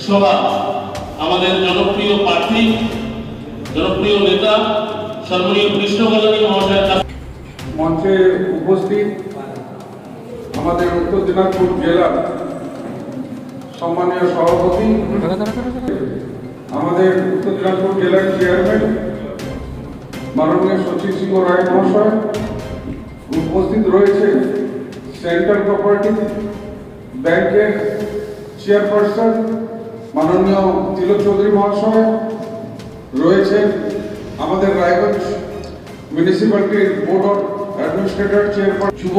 সভা আমাদের জনপ্রিয় প্রার্থী, জনপ্রিয় নেতা সম্মানীয় কৃষ্ণ কল্যাণী মহাশয়ের মঞ্চে উপস্থিত আমাদের উত্তর দিনাজপুর জেলার সম্মানীয় সভাপতি, আমাদের উত্তর দিনাজপুর জেলার চেয়ারম্যান, মাননীয় সচিব সিংহ রায় মহাশয় উপস্থিত রয়েছে। সেন্ট্রাল কোঅপারেটিভ ব্যাংকের চেয়ারপারসন মাননীয় তিলক চৌধুরী মহাশয় রয়েছেন আমাদের রায়গঞ্জ মিউনিসিপ্যালিটির বোর্ড অফ অ্যাডমিনিস্ট্রেটর চেয়ারপারসন যুব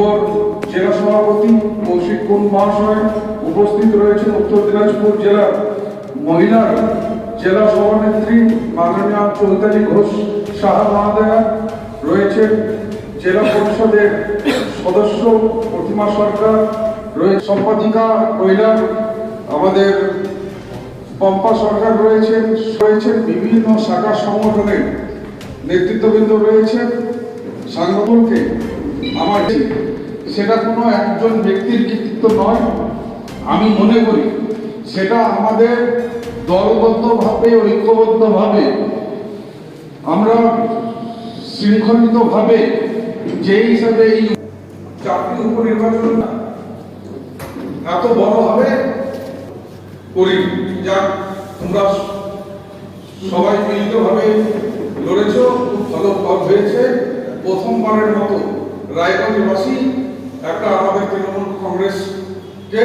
জেলা সভাপতি কৌশিক কুন মহাশয় উপস্থিত রয়েছেন উত্তর দিনাজপুর জেলার মহিলার জেলা সভানেত্রী মাননীয় চৌধুরী ঘোষ সাহা মহাদয়া রয়েছেন জেলা পরিষদের সদস্য প্রতিমা সরকার রয়েছে, সম্পাদিকা কৈলার আমাদের পম্পা সরকার রয়েছেন রয়েছেন বিভিন্ন শাখা সংগঠনের নেতৃত্ববৃন্দ রয়েছেন। সাংগঠনকে আমার সেটা কোনো একজন ব্যক্তির কৃতিত্ব নয়। আমি মনে করি সেটা আমাদের দলবদ্ধভাবে, ঐক্যবদ্ধভাবে, আমরা শৃঙ্খলিতভাবে যে হিসাবে এই চাকরি উপনির্বাচন এত বড় হবে করি। যাক তোমরা সবাই মিলিতভাবে লড়েছ, খুব ভালো ফল হয়েছে। প্রথমবারের মতো রায়গঞ্জবাসী একটা আমাদের তৃণমূল কংগ্রেসকে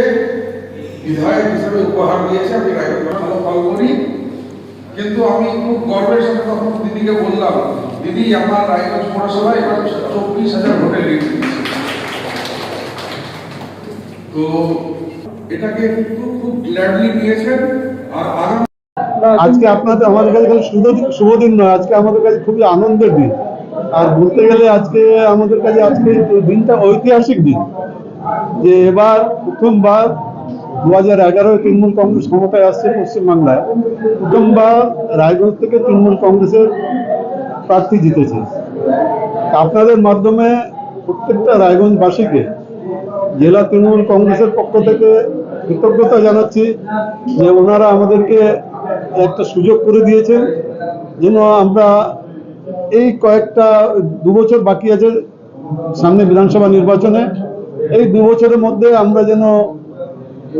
বিধায়ক হিসেবে উপহার দিয়েছে। আমি রায়গঞ্জ ভালো ফল করি। কিন্তু আমি খুব গর্বের সাথে তখন দিদিকে বললাম, দিদি, আমার রায়গঞ্জ পৌরসভায় এবার চব্বিশ হাজার ভোটে লিড তো এটাকে কিন্তু খুব গ্ল্যাডলি নিয়েছেন আর আজকে আপনাদের, আমাদের কাছে শুভ শুভ দিন নয়, আজকে আমাদের কাছে খুবই আনন্দের দিন। আর বলতে গেলে আজকে আমাদের কাছে আজকে দিনটা ঐতিহাসিক দিন, যে এবার প্রথমবার দু হাজার এগারোয় তৃণমূল কংগ্রেস ক্ষমতায় আসছে পশ্চিমবাংলায়। প্রথমবার রায়গঞ্জ থেকে তৃণমূল কংগ্রেসের প্রার্থী জিতেছে। আপনাদের মাধ্যমে প্রত্যেকটা রায়গঞ্জবাসীকে, জেলা তৃণমূল কংগ্রেসের পক্ষ থেকে কৃতজ্ঞতা জানাচ্ছি যে ওনারা আমাদেরকে একটা সুযোগ করে দিয়েছেন যেন আমরা এই কয়েকটা দু বছর বাকি আছে সামনে বিধানসভা নির্বাচনে, এই দু বছরের মধ্যে আমরা যেন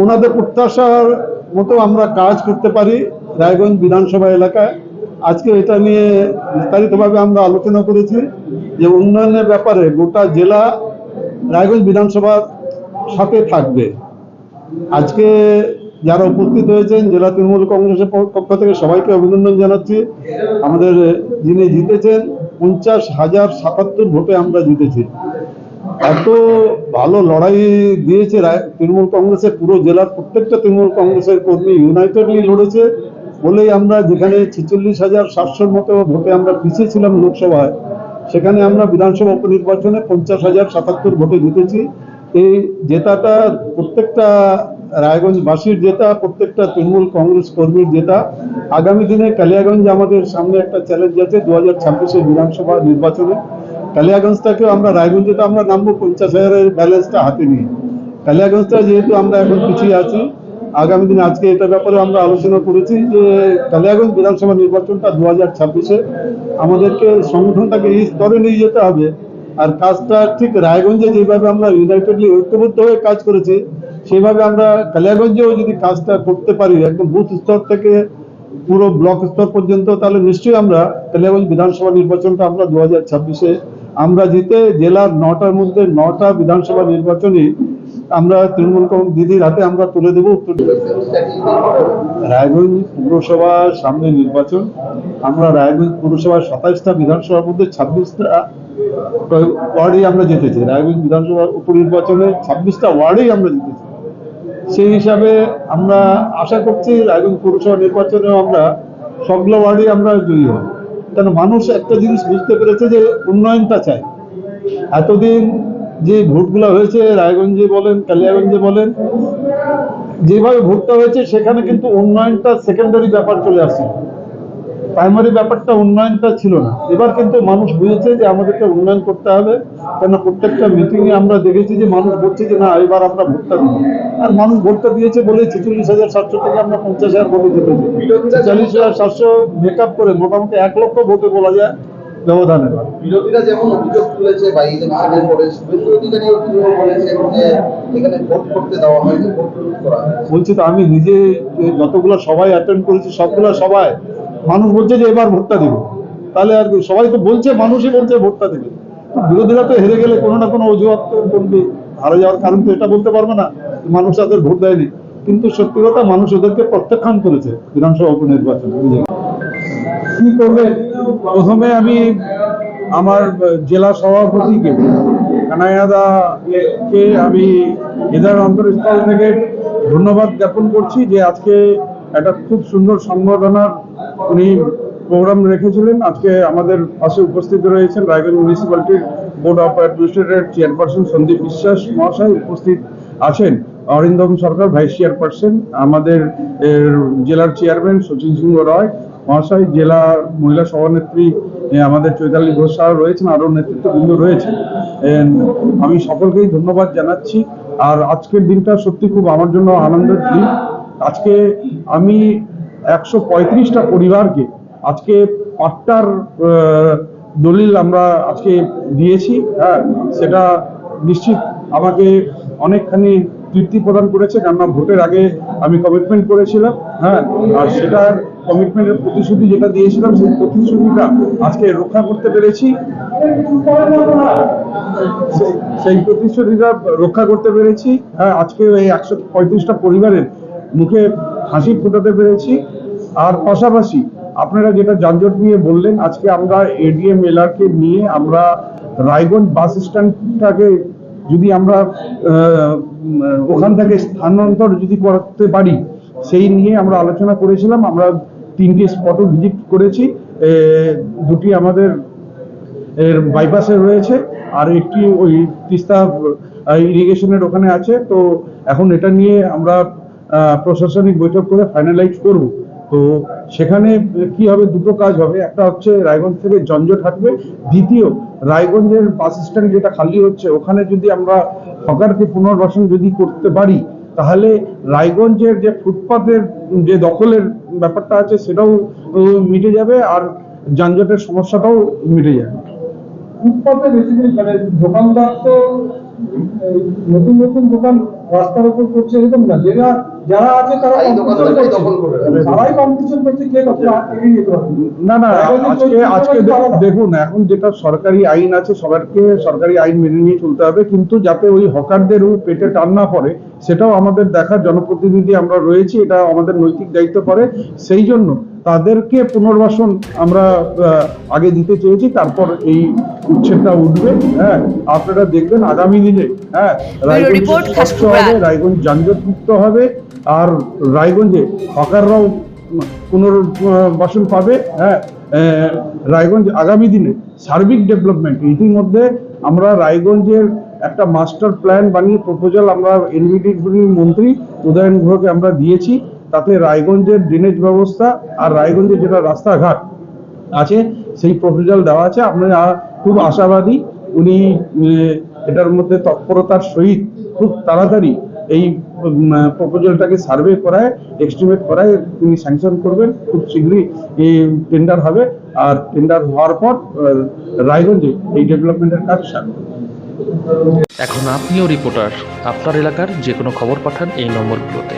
ওনাদের প্রত্যাশার মতো আমরা কাজ করতে পারি রায়গঞ্জ বিধানসভা এলাকায়। আজকে এটা নিয়ে বিস্তারিতভাবে আমরা আলোচনা করেছি যে উন্নয়নের ব্যাপারে গোটা জেলা রায়গঞ্জ বিধানসভার সাথে থাকবে। আজকে যারা উপস্থিত হয়েছেন, জেলা তৃণমূল কংগ্রেসের পক্ষ থেকে সবাইকে অভিনন্দন জানাচ্ছি। আমাদের যিনি জিতেছেন, পঞ্চাশ হাজার সাতাত্তর ভোটে আমরা জিতেছি। এত ভালো লড়াই দিয়েছে তৃণমূল কংগ্রেসের পুরো জেলার প্রত্যেকটা তৃণমূল কংগ্রেসের কর্মী ইউনাইটেডলি লড়েছে। বলেই আমরা যেখানে ছেচল্লিশ হাজার সাতশোর মতো ভোটে আমরা পিছিয়ে ছিলাম লোকসভায়, সেখানে আমরা বিধানসভা উপনির্বাচনে পঞ্চাশ হাজার সাতাত্তর ভোটে জিতেছি। এই জেতাটা প্রত্যেকটা রায়গঞ্জবাসীর জেতা, প্রত্যেকটা তৃণমূল কংগ্রেস কর্মীর জেতা। আগামী দিনে কালিয়াগঞ্জ আমাদের সামনে একটা চ্যালেঞ্জ আছে দু হাজার ছাব্বিশের বিধানসভা নির্বাচনে। কালিয়াগঞ্জটাকেও আমরা রায়গঞ্জে তো আমরা নামবো, পঞ্চাশ হাজারের ব্যালেন্সটা হাতে নিয়ে। কালিয়াগঞ্জটা যেহেতু আমরা এখন পিছিয়ে আছি, আগামী দিনে আজকে এটা ব্যাপারে আমরা আলোচনা করেছি যে কালিয়াগঞ্জ বিধানসভা নির্বাচনটা দু হাজার ছাব্বিশে আমাদেরকে সংগঠনটাকে এই স্তরে নিয়ে যেতে হবে। আর কাজটা ঠিক রায়গঞ্জে যেভাবে আমরা ইউনাইটেডলি ঐক্যবদ্ধ হয়ে কাজ করেছি, সেভাবে আমরা কালিয়াগঞ্জেও যদি কাজটা করতে পারি, একদম বুথ স্তর থেকে পুরো ব্লক স্তর পর্যন্ত, তাহলে নিশ্চয়ই আমরা কালিয়াগঞ্জ বিধানসভা নির্বাচনটা আমরা দু হাজার ছাব্বিশে আমরা জিতে জেলার নটার মধ্যে নটা বিধানসভা নির্বাচনই আমরা তৃণমূল কংগ্রেস দিদির হাতে আমরা তুলে দেবো উত্তর রায়গঞ্জ পুরসভার সামনে নির্বাচন। আমরা রায়গঞ্জ পুরসভার সাতাইশটা বিধানসভার মধ্যে ছাব্বিশটা ওয়ার্ডেই আমরা জিতেছি। রায়গঞ্জ বিধানসভার উপনির্বাচনে ছাব্বিশটা ওয়ার্ডেই আমরা জিতেছি। সেই হিসাবে আমরা আশা করছি রায়গঞ্জ পৌরসভা নির্বাচনেও আমরা সবগুলো ওয়ার্ডেই আমরা জয়ী হব। কেন মানুষ একটা জিনিস বুঝতে পেরেছে যে উন্নয়নটা চাই। এতদিন যে ভোটগুলো হয়েছে, রায়গঞ্জে বলেন, কালিয়াগঞ্জে বলেন, যেভাবে ভোটটা হয়েছে, সেখানে কিন্তু উন্নয়নটা সেকেন্ডারি ব্যাপার চলে আসছে প্রাইমারি ব্যাপারটা উন্নয়নটা ছিল না। এবার কিন্তু মানুষ বুঝেছে যে আমাদেরকে উন্নয়ন করতে হবে, কেন প্রত্যেকটা মিটিংয়ে আমরা দেখেছি যে মানুষ বলছে যে, না, এবার আমরা ভোটটা দিব। আর মানুষ ভোটটা দিয়েছে বলে ছেচল্লিশ হাজার সাতশো থেকে আমরা পঞ্চাশ হাজার ভোটে জিতেছি। ছেচল্লিশ হাজার সাতশো মেকআপ করে মোটামুটি এক লক্ষ ভোটে বলা যায়। ব্যবধান বিরোধীরা যেমন অভিযোগ তুলেছে বা ইলেকশনের পরে শুভেন্দু অধিকারীও তিনি বলেছেন যে এখানে ভোট করতে দেওয়া হয়নি ভোট করা বলছি তো আমি নিজে যতগুলো সবাই অ্যাটেন্ড করেছি সবগুলো সবাই মানুষ বলছে যে এবার ভোটটা দিব। তাহলে আর কি সবাই তো বলছে মানুষই বলছে ভোটটা দেবে। বিরোধীরা তো হেরে গেলে কোনো না কোনো অজুহাত তো বলবে হারে যাওয়ার কারণ তো এটা বলতে পারবে না মানুষ তাদের ভোট দেয়নি। কিন্তু সত্যি কথা মানুষ ওদেরকে প্রত্যাখ্যান করেছে বিধানসভা উপনির্বাচনে? কি করবেন প্রথমে আমি আমার জেলা সভাপতিকে কানাইয়াদা কে আমি এদের অন্তরস্থল থেকে ধন্যবাদ জ্ঞাপন করছি যে আজকে একটা খুব সুন্দর সংবর্ধনার উনি প্রোগ্রাম রেখেছিলেন। আজকে আমাদের পাশে উপস্থিত রয়েছেন Raiganj মিউনিসিপ্যালিটির board of administrator chairperson Sandip Biswas মহাশয় উপস্থিত আছেন। অরিন্দম সরকার ভাইস চেয়ারপারসন আমাদের জেলার চেয়ারম্যান সচিন সিংহ রয় মহাশয় জেলা মহিলা সভানেত্রী আমাদের চৈতালি ঘোষ রয়েছেন আরও নেতৃত্ববৃন্দ রয়েছেন। এন, আমি সকলকেই ধন্যবাদ জানাচ্ছি। আর আজকের দিনটা সত্যি খুব আমার জন্য আনন্দের দিন। আজকে আমি একশো পঁয়ত্রিশটা পরিবারকে আজকে পাট্টার দলিল আমরা আজকে দিয়েছি হ্যাঁ সেটা নিশ্চিত আমাকে অনেকখানি তৃপ্তি প্রদান করেছে কেননা ভোটের আগে আমি কমিটমেন্ট করেছিলাম হ্যাঁ আর সেটার কমিটমেন্টের প্রতিশ্রুতি যেটা দিয়েছিলাম, সেই প্রতিশ্রুতিটা আজকে রক্ষা করতে পেরেছি। সেই- প্রতিশ্রুতিটা রক্ষা করতে পেরেছি। হ্যাঁ আজকে এই একশো পঁয়ত্রিশটা পরিবারের মুখে হাসি ফোটাতে পেরেছি। আর পাশাপাশি আপনারা যেটা যানজট নিয়ে বললেন, আজকে আমরা এডিএম এলআরকে নিয়ে আমরা রায়গঞ্জ বাস স্ট্যান্ডটাকে যদি আমরা ওখান থেকে স্থানান্তর যদি করতে পারি, সেই নিয়ে আমরা আলোচনা করেছিলাম। আমরা তিনটি স্পটও ভিজিট করেছি। দুটি আমাদের এর বাইপাসে রয়েছে আর একটি ওই তিস্তা ইরিগেশনের ওখানে আছে। তো এখন এটা নিয়ে আমরা প্রশাসনিক বৈঠক করে ফাইনালাইজ করব। তো সেখানে কি হবে, দুটো কাজ হবে। একটা হচ্ছে রায়গঞ্জ থেকে জঞ্জট হাঁটবে। দ্বিতীয়, রায়গঞ্জের বাস স্ট্যান্ড যেটা খালি হচ্ছে, ওখানে যদি আমরা হকারকে পুনর্বাসন যদি করতে পারি তাহলে রায়গঞ্জের যে ফুটপাথের যে দখলের ব্যাপারটা আছে সেটাও মিটে যাবে আর যানজটের সমস্যাটাও মিটে যাবে। ফুটপাথে বেসিক্যালি মানে দোকানদার তো নতুন নতুন দোকান রাস্তার উপর করছে এরকম না। যারা যারা আছে তারা করে সবাই কম্পিটিশন করছে কে না না আজকে আজকে দেখুন- এখন যেটা সরকারি আইন আছে সবাইকে সরকারি আইন মেনে নিয়ে চলতে হবে কিন্তু যাতে ওই হকারদের পেটে টান না পড়ে সেটাও আমাদের দেখার জনপ্রতিনিধি আমরা রয়েছি এটা আমাদের নৈতিক দায়িত্ব পড়ে। সেই জন্য তাদেরকে পুনর্বাসন আমরা আগে দিতে চেয়েছি তারপর এই উচ্ছেদটা উঠবে হ্যাঁ। আপনারা দেখবেন আগামী দিনে হ্যাঁ রায়গঞ্জ হবে রায়গঞ্জ যানজট মুক্ত হবে। আর রায়গঞ্জে হকাররাও পুনর্বাসন পাবে হ্যাঁ রায়গঞ্জ আগামী দিনে সার্বিক ডেভেলপমেন্ট। ইতিমধ্যে আমরা রায়গঞ্জের একটা মাস্টার প্ল্যান বানিয়ে প্রপোজাল আমরা এনবিডি মন্ত্রী উদয়ন গুহকে আমরা দিয়েছি, তাতে রায়গঞ্জের ড্রেনেজ ব্যবস্থা আর রায়গঞ্জের যেটা রাস্তাঘাট আছে, সেই প্রপোজাল দেওয়া আছে। আমরা খুব আশাবাদী, উনি এটার মধ্যে তৎপরতার সহিত খুব তাড়াতাড়ি এই প্রপোজালটাকে সার্ভে করায় এক্সটিমেট করায়, তিনি স্যাংশন করবেন, খুব শীঘ্রই এই টেন্ডার হবে। আর টেন্ডার হওয়ার পর রায়গঞ্জে এই ডেভেলপমেন্টের কাজ সারবে। এখন আপনিও রিপোর্টার আপনার এলাকার যে কোনো খবর পাঠান এই নম্বরগুলোতে।